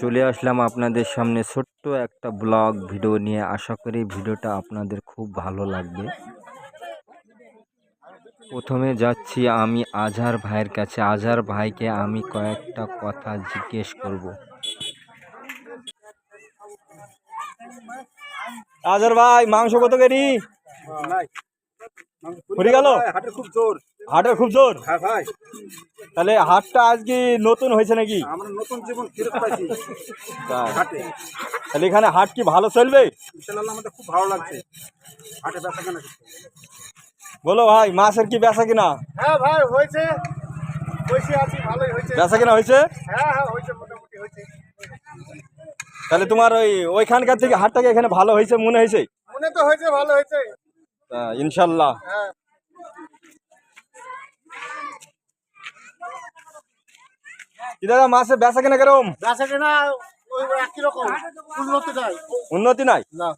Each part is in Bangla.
চলে আসলাম আপনাদের সামনে ছোট্ট একটা ব্লগ ভিডিও নিয়ে। আশা করি ভিডিওটা আপনাদের খুব ভালো লাগবে। প্রথমে যাচ্ছি আমি আজহার ভাইয়ের কাছে। আজহার ভাইকে আমি কয়েকটা কথা জিজ্ঞেস করব। আজহার ভাই মাংস কত কেরি গেল? খুব জোর। হাটের খুব জোর? হ্যাঁ ভাই। তাহলে হাটটা আজকে নতুন হয়েছে নাকি? আমরা নতুন জীবন ফিরত পাইছি হাটে। তাহলে এখানে হাট কি ভালো চলবে? ইনশাল্লাহ আমাদের খুব ভালো লাগছে। হাটে বেচা কেনা বলো ভাই মাছের কি বেচা কিনা? হ্যাঁ ভাই হয়েছে। হয়েছে আছি ভালোই হয়েছে। বেচা কিনা হয়েছে? হ্যাঁ হ্যাঁ হয়েছে মোটামুটি হয়েছে। তাহলে তোমার ওই ওইখানকার থেকে হাটটাকে এখানে ভালো হয়েছে মনে হয়েছে? মনে তো হয়েছে ভালো হয়েছে। ইনশাল্লাহ হ্যাঁ। কি দাদা মাছের বেচা কিনা কেরম বেচা কেনা ওই একই রকম। উন্নতি নাই। উন্নতি নাই? না।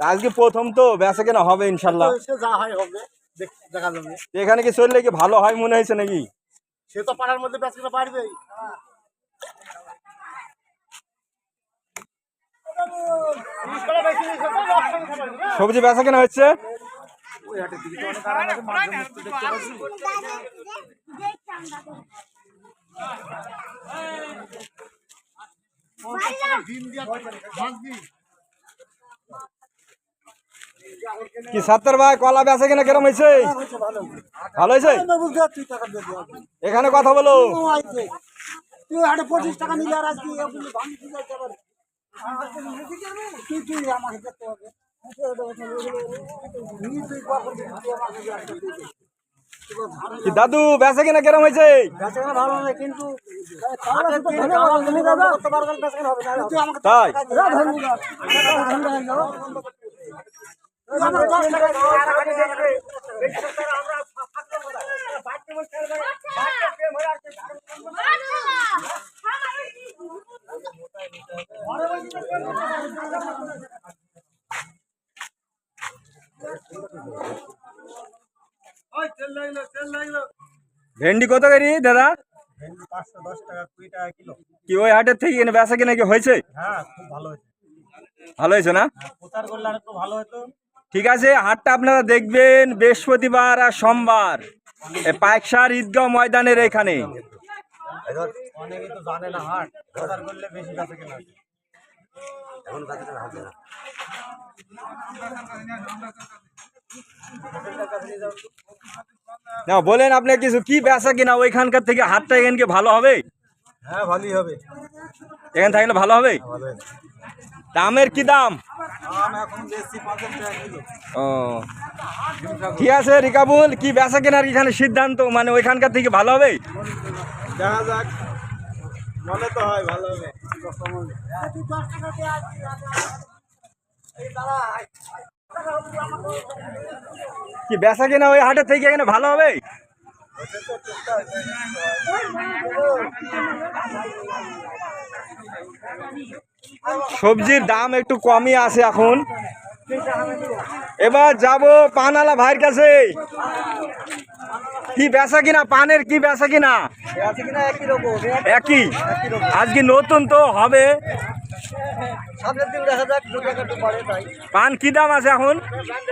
আজকে প্রথম তো বেচা কেনা হবে ইনশাল্লাহ। যা হয় হবে দেখা যাবে। এখানে কি চললে কি ভালো হয় মনে হয়েছে নাকি? সে তো পাড়ার মধ্যে বেচা কেনা বাড়বেই। সবজি বেচা কেনা হচ্ছে? কি সাত্তার ভাই, কলা বেচা কিনা কেরম হয়েছে ভালো হয়েছে এখানে কথা বলো। পঁচিশ টাকা নিলে আর আজকে আমাকে দাদু বেচা কিনা কেরম হয়েছে? ভালো নয় কিন্তু তাই? ভেন্ডি কত করি দাদা? কি ওই হাটের থেকে এনে বেচা কিনা কি হয়েছে? হ্যাঁ ভালো হয়েছে। ভালো হয়েছে না? প্রচার করলে আর একটু ভালো হতো। ঠিক আছে হাটটা আপনারা দেখবেন বৃহস্পতিবার আর সোমবার। এই পাইকসার ঈদগাঁও ময়দানের এখানে। অনেকে তো জানে না হাট প্রচার করলে বেশি কাছে কেনা না বলেন আপনি কিছু কি বেচা কিনা ওইখানকার থেকে হাটটা এখানকে ভালো হবে? হ্যাঁ ভালোই হবে। এখানে থাকলে ভালো হবে? ভালো দামের কি দাম? আম এখন বেশি পঞ্চাশ টাকা কিলো। ও। ঠিক আছে রিকাবুল? কি বেচা কেনার এখানে সিদ্ধান্ত? মানে ওইখানকার থেকে ভালো হবে? দেখা যাক। মনে তো হয় ভালো হবে। কি বেচা কেনা ওই হাটের থেকে এখানে ভালো হবে? সবজির দাম একটু কমই আছে এখন। এবার যাব পানালা ভাইয়ের কাছে। কি বেচা কিনা পানের কি বেচা কিনা? একই। আজকে নতুন তো হবে। সামনের দিন দেখা যাক দু টাকা একটু বাড়ে তাই। পান কি দাম আছে এখন?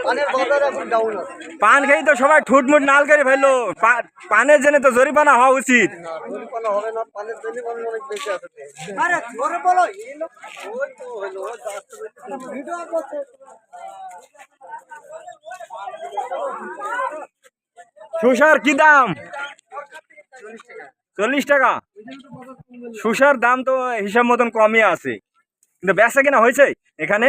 পানের বাজার এখন ডাউন আছে। পান খেয়ে তো সবাই ঠুটমুট নাল করে ফেলল। পানের জন্য তো জরিমানা হওয়া উচিত। পরিপালা হবে না পানের জন্য মানুষ অনেক বেশি আছে। আরে জোরে বলো এই লোক ওই তো হলো ভিডিও করছে সুসার কি দাম? চল্লিশ টাকা। সুসার দাম তো হিসাব মতন কমই আছে। কিন্তু বেচা কিনা হয়েছে। এখানে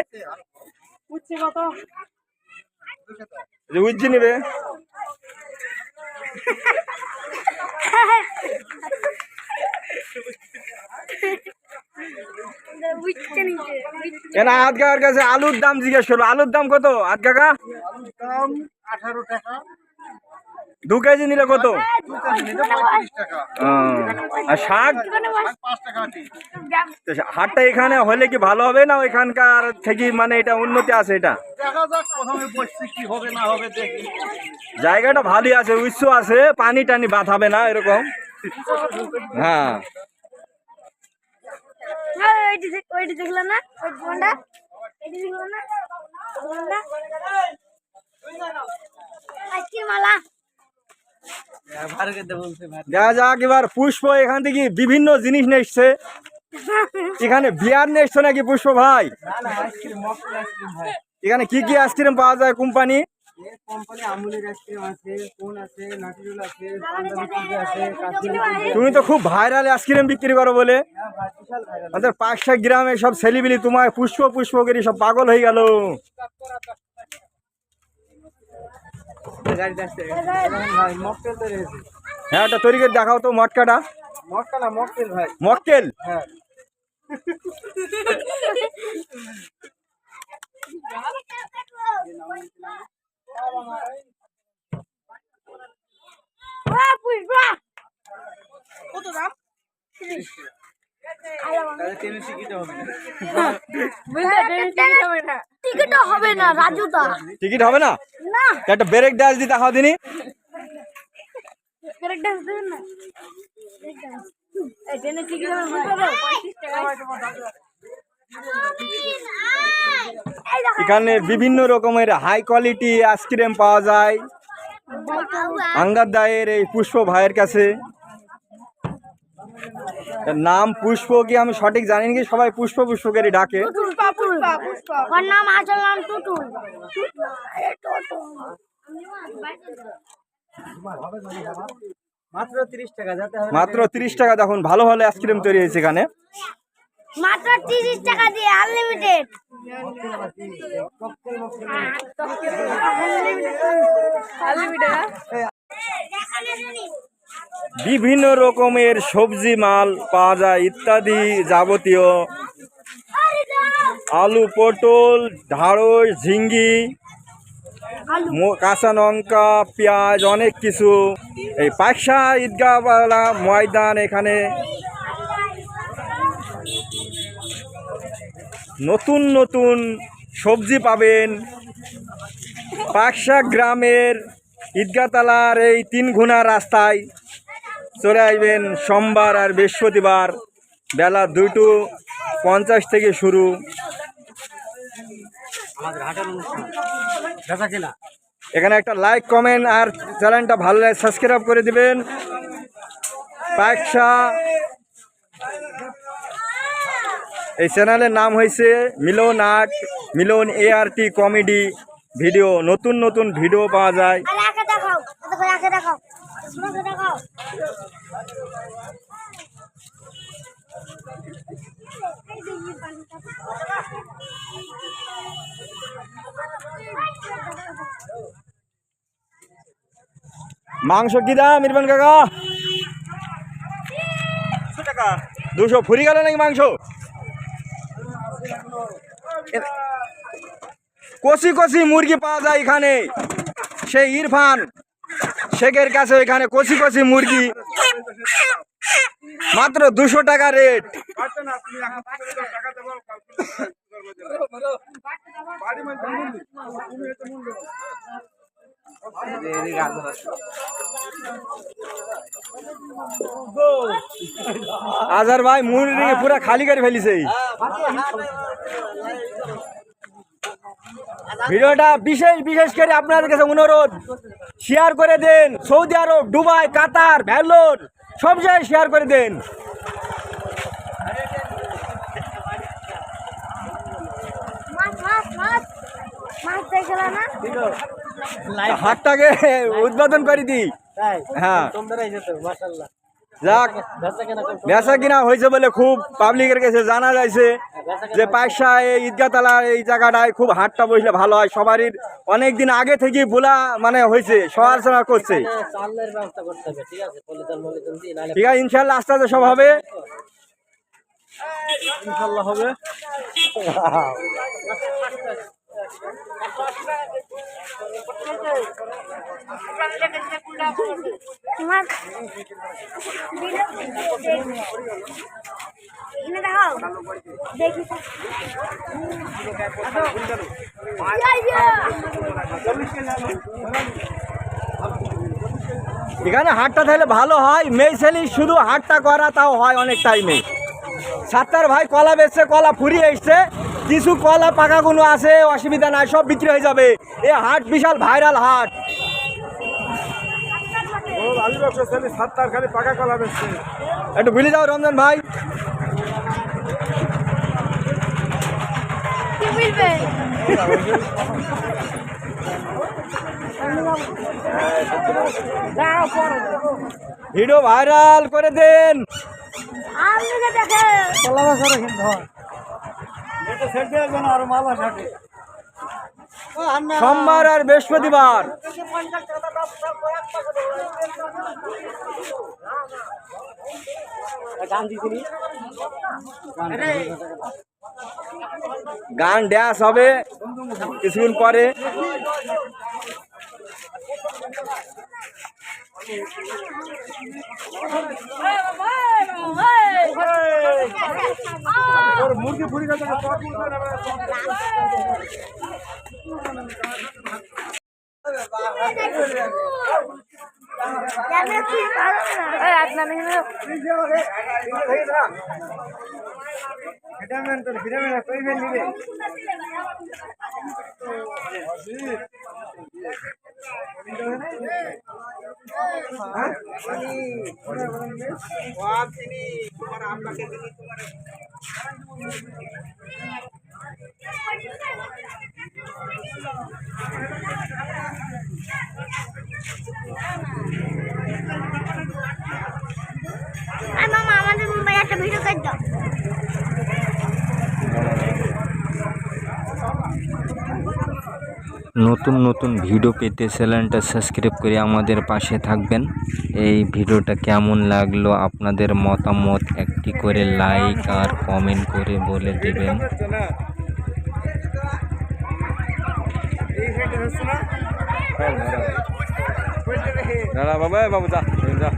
উজ্জি নেবে। কেন আধ কাকার কাছে আলুর দাম জিজ্ঞেস করল? আলুর দাম কত? আধ কাকা আলুর দাম আঠারো টাকা। দু কেজি নিলে কত? আর শাক? হাটটা এখানে হলে কি ভালো হবে না ওইখানকার থেকে মানে এটা উন্নতি আছে এটা? দেখা যাক প্রথমে বসছি কি হবে না হবে দেখি। জায়গাটা ভালোই আছে উৎস আছে পানি টানি বাঁধাবে না এরকম। হ্যাঁ। ওইটি দেখ- ওইটি দেখল না দেখা যাক এবার পুষ্প এখান থেকে বিভিন্ন জিনিস নেসছে এখানে বিয়ার নেসছো নাকি পুষ্প ভাই? এখানে কি কি আইসক্রিম পাওয়া যায় কোম্পানি? তুমি তো খুব ভাইরাল আইসক্রিম বিক্রি করো বলে। আমাদের পাঁচশা গ্রামে সব ছেলিবিলি তোমার পুষ্প পুষ্প করে সব পাগল হয়ে গেল গাড়িতে আসছে ভাই মকটেল তৈরি হয়েছে হ্যাঁ ওটা তৈরি করে দেখাও তো মটকাটা। মক্কেল হ্যাঁ। টিকিটও হবে না রাজুদা। টিকিট হবে না না? একটা ব্রেক ডান্স দিতে দেখাও দিনি। ব্রেক ডান্স দেবেন না? Break dance. এই ট্রেনে টিকিট হবে বুঝতে 35 টাকা এখানে বিভিন্ন রকমের হাই কোয়ালিটি আইসক্রিম পাওয়া যায়। আঙ্গার দায়ের এই পুষ্প ভাইয়ের কাছে। নাম পুষ্প কি আমি সঠিক জানি না কি সবাই পুষ্প পুষ্প করে ডাকে। পুষ্পা পুষ্পা পুষ্পা ওর নাম আসল নাম টুটুল মাত্র তিরিশ টাকা মাত্র তিরিশ টাকা দেখুন ভালো ভালো আইসক্রিম তৈরি হয়েছে এখানে। মাত্র তিরিশ টাকা দিয়ে আনলিমিটেড বিভিন্ন রকমের সবজি মাল পাওয়া যায় ইত্যাদি যাবতীয়। আলু পটল ঢাড়স ঝিঙ্গি কাঁচা লঙ্কা পেঁয়াজ অনেক কিছু। এই পাকসা ঈদগাহওয়ালা ময়দান এখানে। নতুন নতুন সবজি পাবেন। পাকসা গ্রামের ঈদগাহতলার এই তিন ঘুনা রাস্তায়। চলে আসবেন সোমবার আর বৃহস্পতিবার বেলা দুটো পঞ্চাশ থেকে শুরু। এখানে একটা লাইক কমেন্ট আর চ্যানেলটা ভালো লাগে সাবস্ক্রাইব করে দিবেন। পাকসা এই চ্যানেলের নাম হয়েছে Milan art Milan ART comedy video নতুন নতুন ভিডিও পাওয়া যায়। মাংস কি দাম ইরফান কাকা? দুশো ফুরি গেল নাকি মাংস? কষি কষি মুরগি পাওয়া যায় এখানে। সেই ইরফান। শেখের কাছে এখানে কষি কষি মুরগি। মাত্র দুশো টাকা রেট। আজার ভাই, মুরগি পুরা খালি করে ফেলিছে। ভিডিওটা বিশেষ বিশেষ করে আপনাদের কাছে অনুরোধ শেয়ার করে দেন। সৌদি আরব দুবাই কাতার ভ্যালোর সব জায়গায় শেয়ার করে দেন। হাটটাকে উদ্বোধন করে দিই। হ্যাঁ। যাক বেচা কিনা হয়েছে বলে খুব পাবলিকের কাছে জানা যাইছে। যে পায়সা এই ঈদগাতলা এই জায়গাটায় খুব হাটটা বসলে ভালো হয়। সবারই অনেক দিন আগে থেকে বোলা মানে হয়েছে সমালোচনা করছে। ঠিক আছে? ইনশাল্লাহ আস্তে আস্তে সব হবে। ইনশাল্লাহ হবে। এখানে হাটটা তাহলে ভালো হয়। মেয়ে ছেলে শুধু হাটটা করা তাও হয় অনেক টাইমে সাত্তার ভাই কলা বেচছে, কলা ফুরিয়ে এসছে। কিছু কলা পাকাগুলো আছে অসুবিধা নাই সব বিক্রি হয়ে যাবে। এ হাট বিশাল ভাইরাল হাট। ও ভালো ব্যবসা ছেলে খালি পাকা কলা একটু ভুলে যাও রমজান ভাই। কি ভিডিও ভাইরাল করে দেন। দেখে সোমবার আর বৃহস্পতিবার গান ড্যাস হবে কিছুক্ষণ পরে মুরগি ফুরি গেছে ভিটামিন তো ভিটামিন কইবেন নিবে আর মামা আমাদের মুম্বাই একটা ভিডিও করে নতুন নতুন ভিডিও পেতে চ্যানেলটা সাবস্ক্রাইব করে আমাদের পাশে থাকবেন। এই ভিডিওটা কেমন লাগল, আপনাদের মতামত একটি করে লাইক আর কমেন্ট করে বলে দেবেন। না? দাঁড়া। বাবা বাবু যা যা।